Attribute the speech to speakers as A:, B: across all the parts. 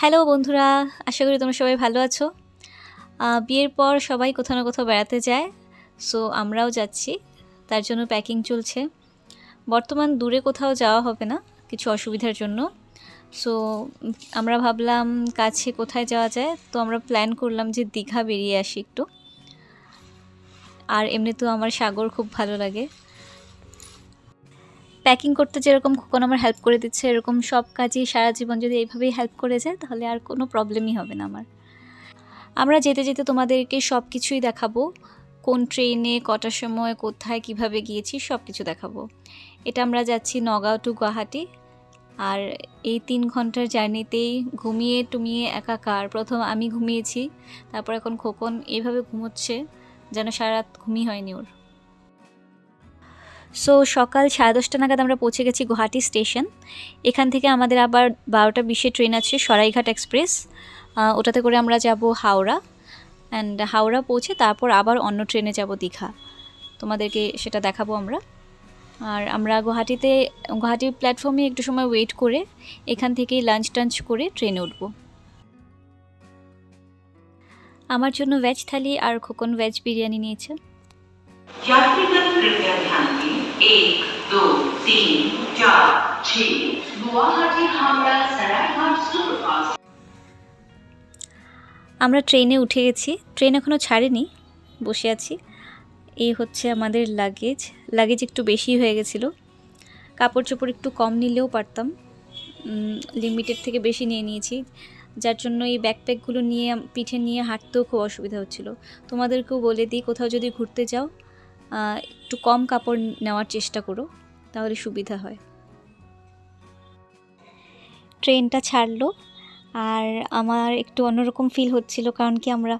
A: Hello বন্ধুরা, আশা করি তোমরা সবাই ভালো আছো। বিয়ের পর সবাই কোথাও না কোথাও বেড়াতে যায়, সো আমরাও যাচ্ছি, তার জন্য প্যাকিং চলছে। বর্তমান দূরে কোথাও যাওয়া হবে না, কিছু অসুবিধার জন্য। সো আমরা ভাবলাম কাছে কোথায় যাওয়া যায়, তো আমরা প্ল্যান করলাম যে দীঘা বেরিয়ে আসি একটু। আর এমনি তো আমার সাগর খুব ভালো লাগে প্যাকিং করতে যেরকম খোকন আমার হেল্প করে দিচ্ছে, এরকম সব কাজেই সারা জীবন যদি এইভাবেই হেল্প করে যায়, তাহলে আর কোনো প্রবলেমই হবে না আমার। আমরা যেতে যেতে তোমাদেরকে সব কিছুই দেখাবো, কোন ট্রেনে কটার সময়, কোথায়, কীভাবে গিয়েছি সব কিছু দেখাবো। এটা আমরা যাচ্ছি নগাঁও টু গুয়াহাটি। আর এই তিন ঘণ্টার জার্নিতেই ঘুমিয়ে টুমিয়ে একাকার। প্রথম আমি ঘুমিয়েছি, তারপর এখন খোকন এইভাবে ঘুমোচ্ছে, যেন সারা রাত ঘুমই হয়নি ওর। সো সকাল সাড়ে দশটা নাগাদ আমরা পৌঁছে গেছি গুয়াহাটি স্টেশন। এখান থেকে আমাদের আবার বারোটা বিশে ট্রেন আছে, সরাইঘাট এক্সপ্রেস। ওটাতে করে আমরা যাব হাওড়া। অ্যান্ড হাওড়া পৌঁছে তারপর আবার অন্য ট্রেনে যাব দীঘা। তোমাদেরকে সেটা দেখাবো আমরা। আর আমরা গুয়াহাটিতে গুহাটি প্ল্যাটফর্মে একটু সময় ওয়েট করে এখান থেকেই লাঞ্চ টাঞ্চ করে ট্রেনে উঠবো। আমার জন্য ভেজ থালি আর খোকন ভেজ বিরিয়ানি নিয়েছে।
B: কৃপয়া ধ্যান দিন एक दो तीन चार छः गुवाहाटी हावड़ा सरायघाट सुपरफास्ट
A: আমরা ট্রেনে উঠে গেছি ট্রেন এখনও ছাড়েনি বসে আছি এই হচ্ছে আমাদের লাগেজ লাগেজ একটু বেশি হয়ে গেছিলো কাপড় চোপড় একটু কম নিলেও পারতাম লিমিটেড থেকে বেশি নিয়ে নিয়েছি যার জন্য এই ব্যাকপ্যাকগুলো নিয়ে পিঠে নিয়ে হাঁটতেও খুব অসুবিধা হচ্ছিল তোমাদেরকেও বলে দিই কোথাও যদি ঘুরতে যাও আহ, একটু কম কাপড় নেওয়ার চেষ্টা করো, তাহলে সুবিধা হয়। ট্রেনটা ছাড়লো, আর আমার একটু অন্যরকম ফিল হচ্ছিল, কারণ কি আমরা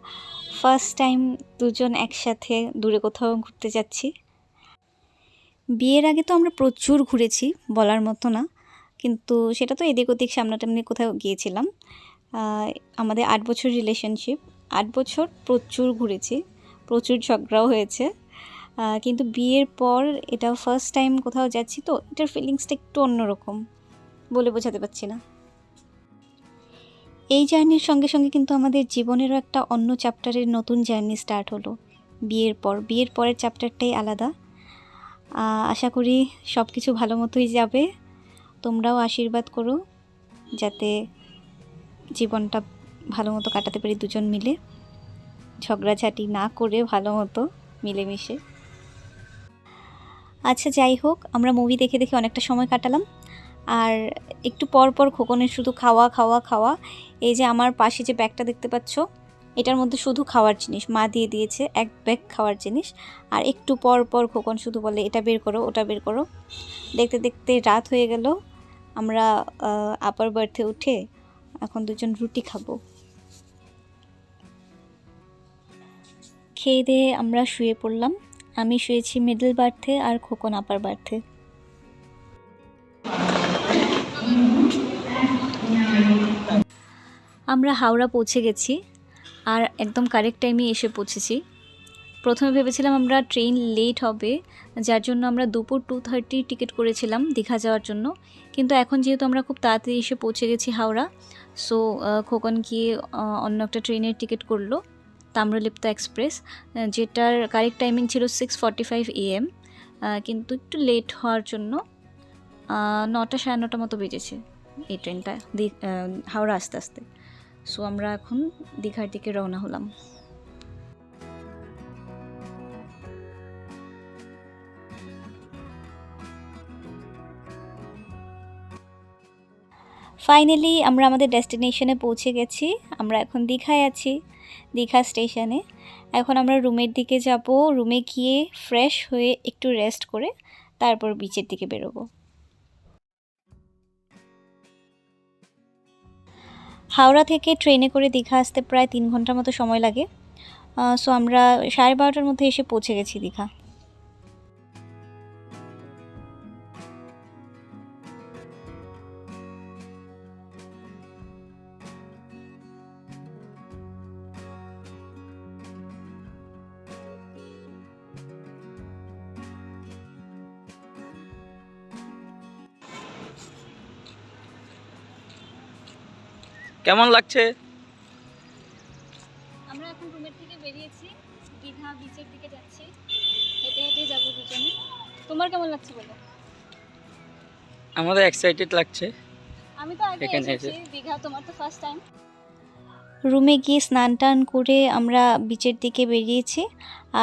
A: ফার্স্ট টাইম দুজন একসাথে দূরে কোথাও ঘুরতে যাচ্ছি। বিয়ের আগে তো আমরা প্রচুর ঘুরেছি, বলার মতো না, কিন্তু সেটা তো এদিক ওদিক, সামনাটামনি কোথাও গিয়েছিলাম। আমাদের আট বছর রিলেশনশিপ আট বছর প্রচুর ঘুরেছি, প্রচুর ঝগড়াও হয়েছে। কিন্তু বিয়ের পর এটা ফার্স্ট টাইম কোথাও যাচ্ছি তো, এটার ফিলিংসটা একটু অন্যরকম বলে বোঝাতে পারছি না। এই জার্নির সঙ্গে সঙ্গে কিন্তু আমাদের জীবনেরও একটা অন্য চ্যাপ্টারের নতুন জার্নি স্টার্ট হলো। বিয়ের পর, বিয়ের পরের চ্যাপ্টারটাই আলাদা। আশা করি সব কিছু ভালো মতোই যাবে। তোমরাও আশীর্বাদ করো যাতে জীবনটা ভালো মতো কাটাতে পারি দুজন মিলে। ঝগড়াঝাটি না করে ভালো মতো মিলেমিশে। আচ্ছা যাই হোক, আমরা মুভি দেখে দেখে অনেকটা সময় কাটালাম। আর একটু পর পর খোকনের শুধু খাওয়া খাওয়া খাওয়া, এই যে আমার পাশে যে ব্যাগটা দেখতে পাচ্ছ, এটার মধ্যে শুধু খাওয়ার জিনিস, মা দিয়ে দিয়েছে এক ব্যাগ খাওয়ার জিনিস। আর একটু পর পর খোকন শুধু বলে, এটা বের করো, ওটা বের করো। দেখতে দেখতে রাত হয়ে গেল। আমরা আপার বার্থে উঠে এখন দুজন রুটি খাব। খেয়ে দিয়ে আমরা শুয়ে পড়লাম। আমি শুয়েছি মিডল বার্থে আর খোকন আপার বার্থে। আমরা হাওড়া পৌঁছে গেছি আর একদম কারেক্ট টাইমে এসে পৌঁছেছি। প্রথমে ভেবেছিলাম আমরা ট্রেন লেট হবে, যার জন্য আমরা দুপুর টু থার্টি টিকিট করেছিলাম দীঘা যাওয়ার জন্য। কিন্তু এখন যেহেতু আমরা খুব তাড়াতাড়ি এসে পৌঁছে গেছি হাওড়া সো খোকন গিয়ে অন্য একটা ট্রেনের টিকিট করল। তাম্রলিপ্ত এক্সপ্রেস যেটার কারেক্ট টাইমিং ছিল সিক্স ফর্টি ফাইভ এএম কিন্তু একটু লেট হওয়ার জন্য নটা সাড়ে নটা মতো বেজেছে এই ট্রেনটা হাওড়া আস্তে আস্তে। সো আমরা এখন দীঘার দিকে রওনা হলাম। ফাইনালি আমরা আমাদের ডেস্টিনেশনে পৌঁছে গেছি। আমরা এখন দীঘায় আছি। দীঘা স্টেশনে। এখন আমরা রুমের দিকে যাব। রুমে গিয়ে ফ্রেশ হয়ে একটু রেস্ট করে তারপর বিচের দিকে বেরোবো। হাওড়া থেকে ট্রেনে করে দীঘা আসতে প্রায় তিন ঘণ্টার মতো সময় লাগে। সো আমরা সাড়ে বারোটার মধ্যে এসে পৌঁছে গেছি দীঘা।
C: কেমন লাগছে?
A: আমরা এখন রুমের থেকে বেরিয়েছি। দীঘা বিচের দিকে যাচ্ছি। হেঁটে হেঁটে যাব দুজনে। তোমার কেমন লাগছে বলো?
C: আমাদের এক্সাইটেড লাগছে।
A: আমি তো আগে এসেছি। দীঘা তোমার তো ফার্স্ট টাইম রুমে গিয়ে স্নান টান করে আমরা বিচের দিকে বেরিয়েছি।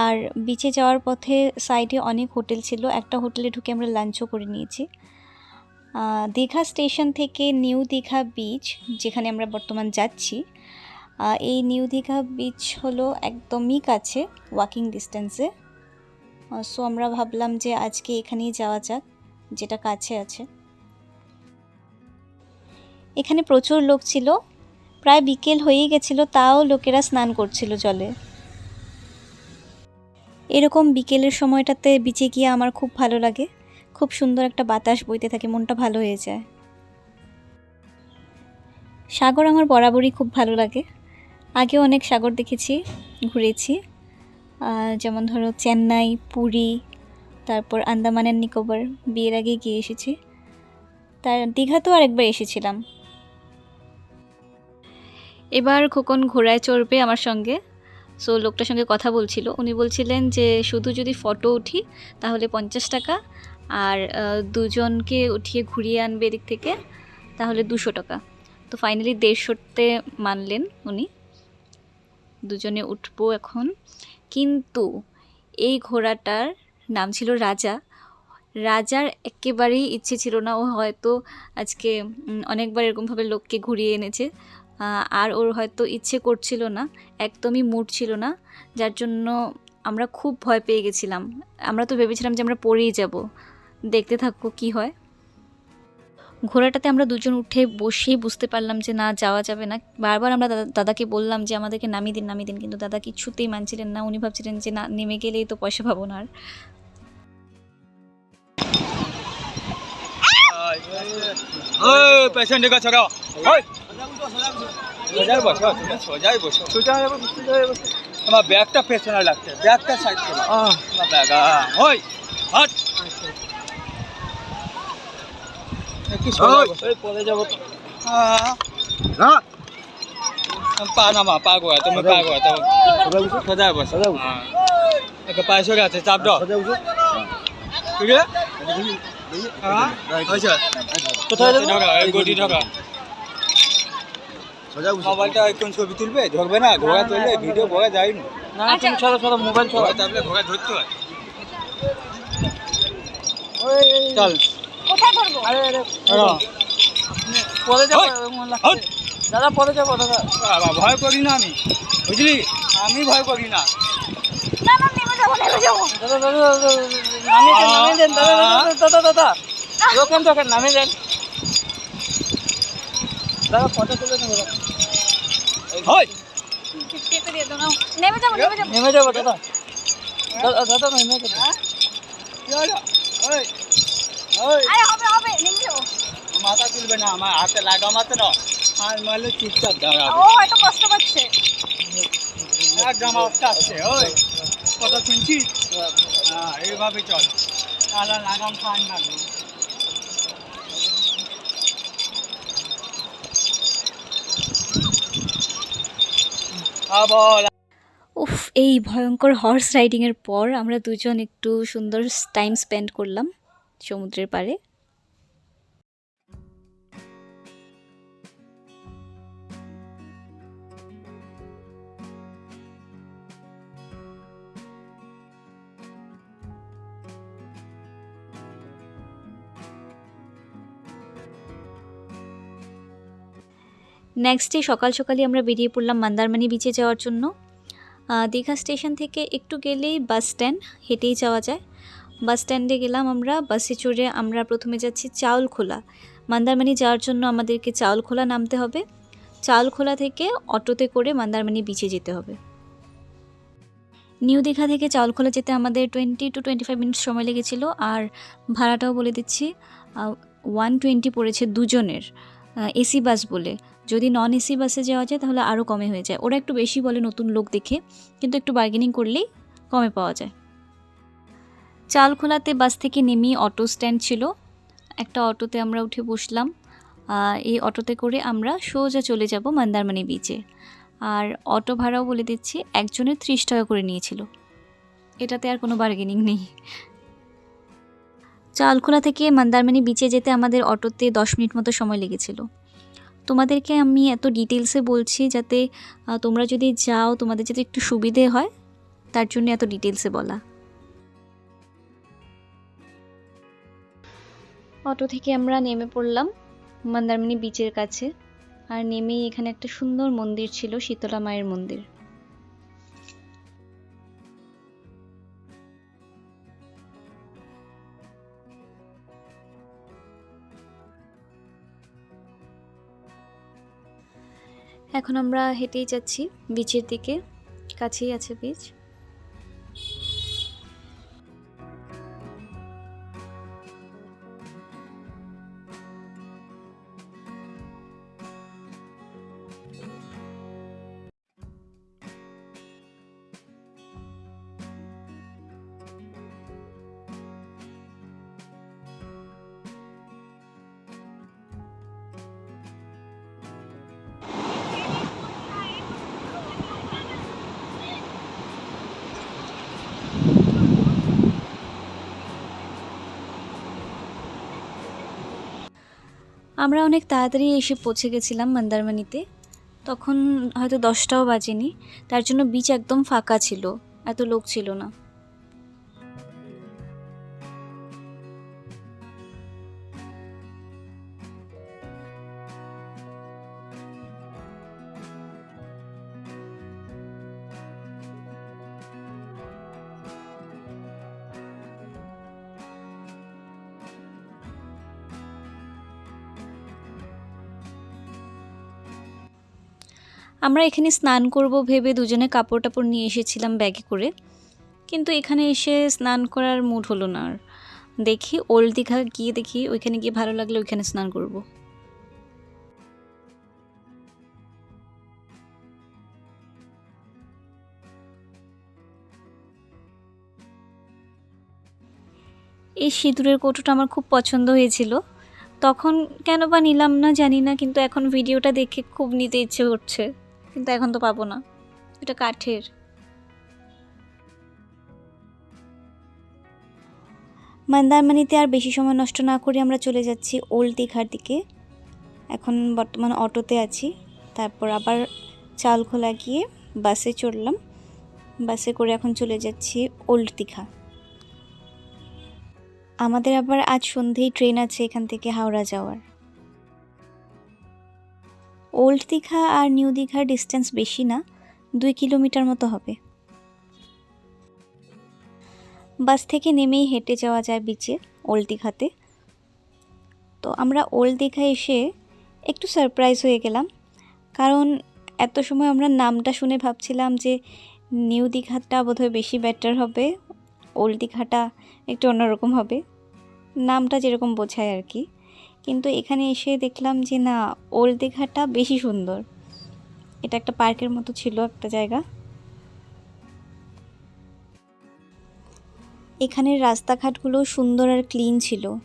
A: আর বিচে যাওয়ার পথে সাইডে অনেক হোটেল ছিল। একটা হোটেলে ঢুকে আমরা লাঞ্চও করে নিয়েছি। দীঘা স্টেশন থেকে নিউ দীঘা বিচ যেখানে আমরা বর্তমান যাচ্ছি এই নিউ দীঘা বিচ হলো একদমই কাছে ওয়াকিং ডিস্টেন্সে সো আমরা ভাবলাম যে আজকে এখানেই যাওয়া যাক, যেটা কাছে আছে। এখানে প্রচুর লোক ছিল, প্রায় বিকেল হয়েই গেছিল, তাও লোকেরা স্নান করছিল জলে। এরকম বিকেলের সময়টাতে বিচে গিয়ে আমার খুব ভালো লাগে। খুব সুন্দর একটা বাতাস বইতে থাকে, মনটা ভালো হয়ে যায়। সাগর আমার বরাবরই খুব ভালো লাগে। আগেও অনেক সাগর দেখেছি, ঘুরেছি। যেমন ধরো চেন্নাই, পুরী, তারপর আন্দামানের নিকোবর, বিয়ের আগে গিয়ে এসেছি। তার দীঘাতেও আরেকবার এসেছিলাম। এবার খোকন ঘোড়ায় চড়বে আমার সঙ্গে। সো লোকটার সঙ্গে কথা বলছিল। উনি বলছিলেন যে, শুধু যদি ফটো উঠি, তাহলে পঞ্চাশ টাকা। আর দুজনকে উঠিয়ে ঘুরিয়ে আনবে এদিক থেকে, তাহলে দুশো টাকা। তো ফাইনালি দেড়শোতে মানলেন উনি। দুজনে উঠবো এখন। কিন্তু এই ঘোড়াটার নাম ছিল রাজা। রাজার একেবারেই ইচ্ছে ছিল না, ও হয়তো আজকে অনেকবার এরকমভাবে লোককে ঘুরিয়ে এনেছে। আর ওর হয়তো ইচ্ছে করছিল না, একদমই মুড ছিল না। যার জন্য আমরা খুব ভয় পেয়ে গেছিলাম। আমরা তো ভেবেছিলাম যে আমরা পড়েই যাব। দেখতে থাকব কি হয়। ঘোড়াটাতে আমরা দুজন উঠে বসেই বুঝতে পারলাম যে না যাওয়া যাবে না। বারবার আমরা দাদাকে বললাম যে আমাদেরকে নামিয়ে দিন নামিয়ে দিন। কিন্তু দাদা কিছুতেই মানছিলেন না। উনি ভাবছিলেন যে না নেমে গেলেই তো পয়সা পাবো না আর।
C: ব্যাগটা পেছনে লাগছে ব্যাগটা সাইড ব্যাগ সোজা এই পড়ে যাব তো। পা নামা পা গোয়া তুমি পা গোয়া তুমি সোজাই বসো হ্যাঁ। একটা পায়ে সরে আছে চাপ দাও। ঠিক আছে হ্যাঁ। আচ্ছা কোথায় ঢোকা ঢোকা। মোবাইলটা এখন ছবি তুলবে ধরবে না ঘোড়া তুলবে ভিডিও ঘোড়া যায়নি
D: না। তুমি ছড়ো ছড়ো মোবাইল ছড়ো
C: তাহলে ঘোড়া ধরতে হয়। চল।
A: করব
D: আরে আরে। পরে যাব। দাদা পরে যাব দাদা।
C: বাবা ভয় করি না আমি। বুঝলি? আমি ভয় করি না।
D: দাদা দাদা দাদা ফটো তুলে নেব।
C: হয়
A: নেমে যাব নেমে যাব।
D: নেমে যাব দাদা। দাদা দাদা নেমে যাব।
C: ওই
A: আরে হবে হবে নেমে
C: মাথা তুলবে না আমার হাতে লাগা মাত্র। আর মারলে দাঁড়াবে
A: ও হয়তো কষ্ট পাচ্ছে
C: আস্তে আস্তে ওই। কথা শুনছিস? হ্যাঁ এইভাবে চল। তাহলে লাগাম খান না। বল
A: উফ এই ভয়ঙ্কর হর্স রাইডিংয়ের পর আমরা দুজন একটু সুন্দর টাইম স্পেন্ড করলাম। সমুদ্রের পাড়ে। নেক্সট ডে সকাল সকালই আমরা বেরিয়ে পড়লাম মন্দারমণি বিচে যাওয়ার জন্য। দীঘা স্টেশন থেকে একটু গেলেই বাস স্ট্যান্ড হেঁটেই যাওয়া যায়। বাস স্ট্যান্ডে গেলাম আমরা, বাসে চড়ে আমরা প্রথমে যাচ্ছি চাউলখোলা। মন্দারমণি যাওয়ার জন্য আমাদেরকে চাউলখোলা নামতে হবে। চাউলখোলা থেকে অটোতে করে মন্দারমণি বিচে যেতে হবে। নিউ দীঘা থেকে চাউলখোলা যেতে আমাদের twenty two twenty five minute সময় লেগেছিল। আর ভাড়াটাও বলে দিচ্ছি ওয়ান টোয়েন্টি পড়েছে দুজনের এসি বাস বলে। যদি নন এসি বাসে যাওয়া যায় তাহলে আরও কমে হয়ে যায়। ওরা একটু বেশি বলে নতুন লোক দেখে, কিন্তু একটু বার্গেনিং করলেই কমে পাওয়া যায়। চালখোলাতে বাস থেকে নেমেই অটো স্ট্যান্ড ছিল। একটা অটোতে আমরা উঠে বসলাম। এই অটোতে করে আমরা সোজা চলে যাব মন্দারমণি বিচে আর অটো ভাড়াও বলে দিচ্ছি, একজনের ত্রিশ টাকা করে নিয়েছিল। এটাতে আর কোনো বার্গেনিং নেই। চালখোলা থেকে মন্দারমণি বিচে যেতে আমাদের অটোতে দশ মিনিট মতো সময় লেগেছিল। তোমাদেরকে আমি এত ডিটেলসে বলছি যাতে তোমরা যদি যাও, তোমাদের যাতে একটু সুবিধে হয়, তার জন্য এত ডিটেলসে বলা। অটো থেকে আমরা নেমে পড়লাম মন্দারমণি বিচের কাছে। আর নেমেই এখানে একটা সুন্দর মন্দির ছিল, শীতলা মায়ের মন্দির। এখন আমরা হেঁটেই যাচ্ছি, বিচের দিকে। কাছেই আছে বিচ আমরা অনেক তাড়াতাড়ি এসে পৌঁছে গেছিলাম মন্দারমণিতে। তখন হয়তো দশটাও বাজেনি, তার জন্য বিচ একদম ফাঁকা ছিল, এত লোক ছিল না। আমরা এখানে স্নান করব ভেবে দুজনে কাপড় টাপড় নিয়ে এসেছিলাম ব্যাগে করে। কিন্তু এখানে এসে স্নান করার মুড হলো না আর। দেখি ওল্ড দীঘা গিয়ে দেখি ওইখানে গিয়ে ভালো লাগলে ওইখানে স্নান করব। এই সিঁদুরের কৌটোটা আমার খুব পছন্দ হয়েছিল। তখন কেন বা নিলাম না জানি না, কিন্তু এখন ভিডিওটা দেখে খুব নিতে ইচ্ছে করছে। কিন্তু এখন তো পাবো না। এটা কাঠের। মন্দারমণিতে আর বেশি সময় নষ্ট না করে আমরা চলে যাচ্ছি ওল্ড দীঘার দিকে। এখন বর্তমান অটোতে আছি। তারপর আবার চালখোলা গিয়ে বাসে চড়লাম। বাসে করে এখন চলে যাচ্ছি ওল্ড দীঘা। আমাদের আবার আজ সন্ধেই ট্রেন আছে এখান থেকে হাওড়া যাওয়ার। ওল্ড দীঘা আর নিউ দীঘার ডিস্টেন্স বেশি না, দুই কিলোমিটার মতো হবে। বাস থেকে নেমেই হেঁটে যাওয়া যায় বিচে ওল্ড দীঘাতে। তো আমরা ওল্ড দীঘা এসে একটু সারপ্রাইজ হয়ে গেলাম, কারণ এত সময় আমরা নামটা শুনে ভাবছিলাম যে নিউ দীঘাটা বোধহয় বেশি বেটার হবে, ওল্ড দীঘাটা একটু অন্যরকম হবে। নামটা যেরকম বোঝায় আর কি। কিন্তু এখানে এসে দেখলাম যে না ওল্ড দীঘাটা বেশি সুন্দর। এটা একটা পার্কের মতো ছিল একটা জায়গা। এখানের রাস্তাঘাটগুলো সুন্দর আর ক্লিন ছিল।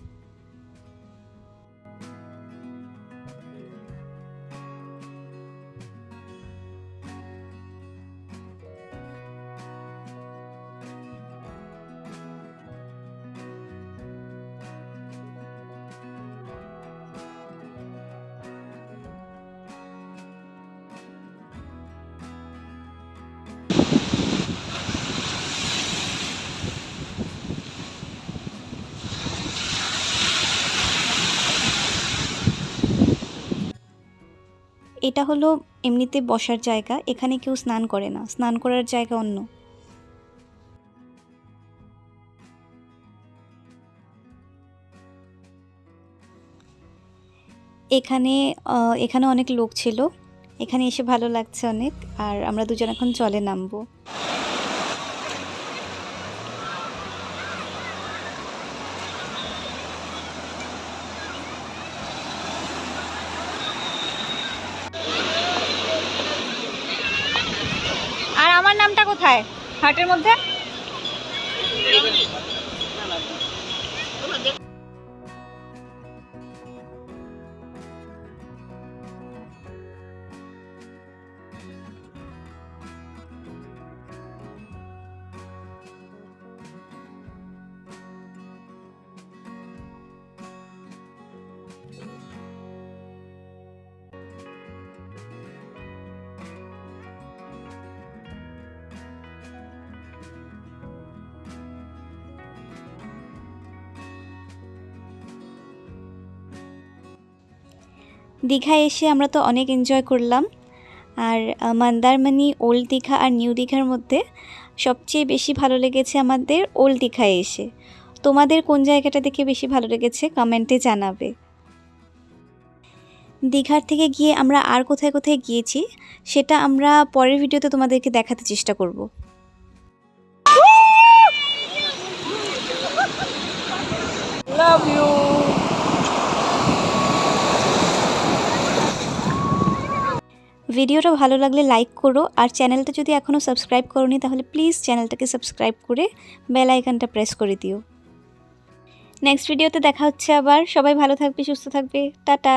A: এটা হলো এমনিতে বসার জায়গা, এখানে কেউ স্নান করে না, স্নান করার জায়গা অন্য। এখানে এখানে অনেক লোক ছিল, এখানে এসে ভালো লাগছে অনেক, আর আমরা দুজন এখন চলে নামবো
D: আর আমার নামটা কোথায়? হাটের মধ্যে?
A: দীঘায় এসে আমরা তো অনেক এনজয় করলাম। আর মন্দারমণি, ওল্ড দীঘা আর নিউ দীঘার মধ্যে সবচেয়ে বেশি ভালো লেগেছে আমাদের ওল্ড দীঘায় এসে। তোমাদের কোন জায়গাটা দেখে বেশি ভালো লেগেছে কমেন্টে জানাবে। দীঘার থেকে গিয়ে আমরা আর কোথায় কোথায় গিয়েছি সেটা আমরা পরের ভিডিওতে তোমাদেরকে দেখাতে চেষ্টা করব।
D: লাভ ইউ
A: ভিডিওটা ভালো লাগলে লাইক করো আর চ্যানেলটা যদি এখনও সাবস্ক্রাইব করোনি, তাহলে প্লিজ চ্যানেলটাকে সাবস্ক্রাইব করে বেল আইকনটা প্রেস করে দিও। নেক্সট ভিডিওতে দেখা হচ্ছে আবার। সবাই ভালো থাকবে, সুস্থ থাকবে। টাটা।